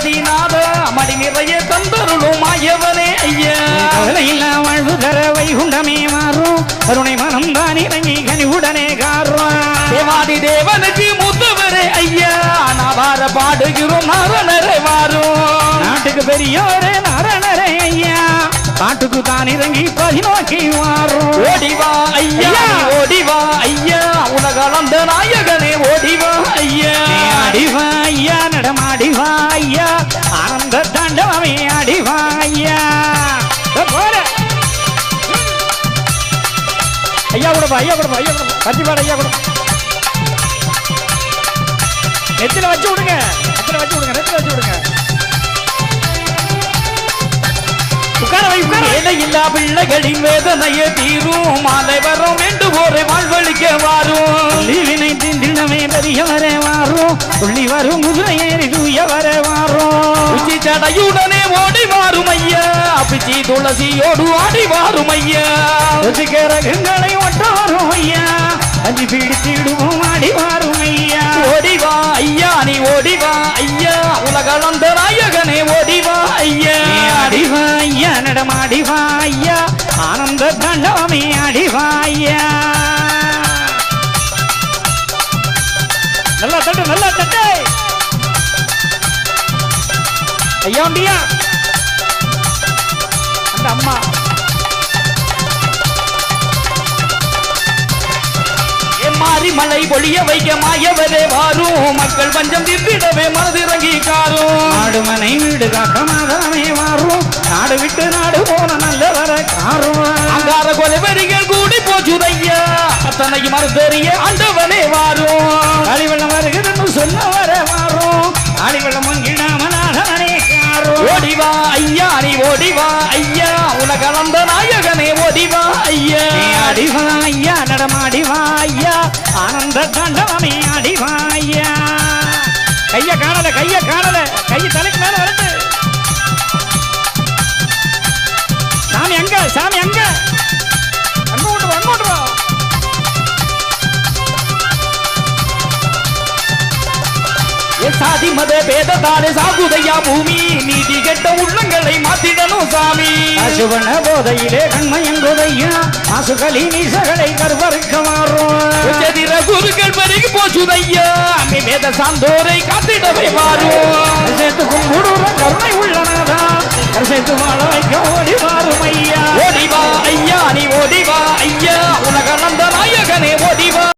கணபதி நாத மடி நிறைய தந்தருளும் மாயவனே ஐயா. கவலையில்லா வாழ்வு தர வைகுண்டமே மாறும். கருணை மனம் தான் இறங்கி கனிவுடனே காரும் தேவாதி தேவனுக்கு முத்தவரே ஐயா. நாவார பாடுகிறோம் நாரணரை மாறும். நாட்டுக்கு பெரியோரே நாரணரே ஐயா. காட்டுக்கு தான் இறங்கி பதி நோக்கி மாறும். ஓடிவா ஐயா கொடுப்பா ஐயா கொடுப்பா ஐயா கொடுப்பா கத்திப்பாடு ஐயா கொடுப்பா நெத்தில வச்சு விடுங்க. நெத்தில வச்சு விடுங்க நெத்தில வச்சு விடுங்க. உட்கார வை உட்கார. வேலையில்லா பிள்ளைகளின் வேதனையை தீரும். மாலை வரும் வேண்டுவோரை வாழ்வழிக்க வாரும். துள்ளிவினை திண்டினமே பெரியவரே வாரும். துள்ளி வரும் குதிரை ஏறி தூயவரே வாரும். உச்சி தடையுடனே ஓடி வாரும் ஐயா. பிச்சி துளசியோடு ஆடி வாரும் ஐயா. ரசிகரகங்களை ஐயா அஞ்சு பிடித்திடுவோம் ஆடி வாரும் ஐயா ஓடிவா ஐயா நீ ஓடிவா ஐயா. உலகளந்த நாயகனே ஓடிவா ஐயா. அடிவா ஐயா நடமாடிவா ஐயா. ஆனந்த தாண்டவமே அடிவா ஐயா. நல்லா தட்டு நல்லா தட்டு. ஐயா மலை பொழிய வைக்க மாயவரே வாரும். மக்கள் பஞ்சம் தீர்த்திடவே மனதிறங்கி காரும். நாடு மனை வீடு காக்க மாதமே மாறும் நாடு விட்டு நாடு போன நல்ல வர காரும். அங்கார கொலைவரிகள் கூடி போச்சுதையா. அத்தனையும் மறுத்தறிய ஆண்டவனே வாரும். அடிவெள்ளம் வருகிறன்னு சொல்ல வர மாறும் அடிவெள்ளம் மங்கிடாம நாடனே காரும் ஓடிவா ஐயா நீ ஓடிவா ஐயா. உலகளந்த நாயகனே தாண்டவமே அடிவா ஐயா கைய காணல கைய காணல. கைய தலைக்கு மேல வரட்டு. சாமி அங்க சாமி அங்க. அங்க கொண்டு வா, அங்க கொண்டு வா. என் சாதி மத பேதத்தாலே சாகுதையா பூமி. நீதி கெட்ட உள்ளங்களை மாத்திடணும் சாமி. அசுவன போதையிலே கண்மயங்குதையா. மாசுகளி நீசகளை கருவறுக்க மாறும். பெருகி அம்மி வேத சார்ந்தோரை காத்திடவே மாறும் சேர்த்து கும்பிடுற கருணை உள்ளனதான். சேர்த்து வாழ வைக்க ஓடி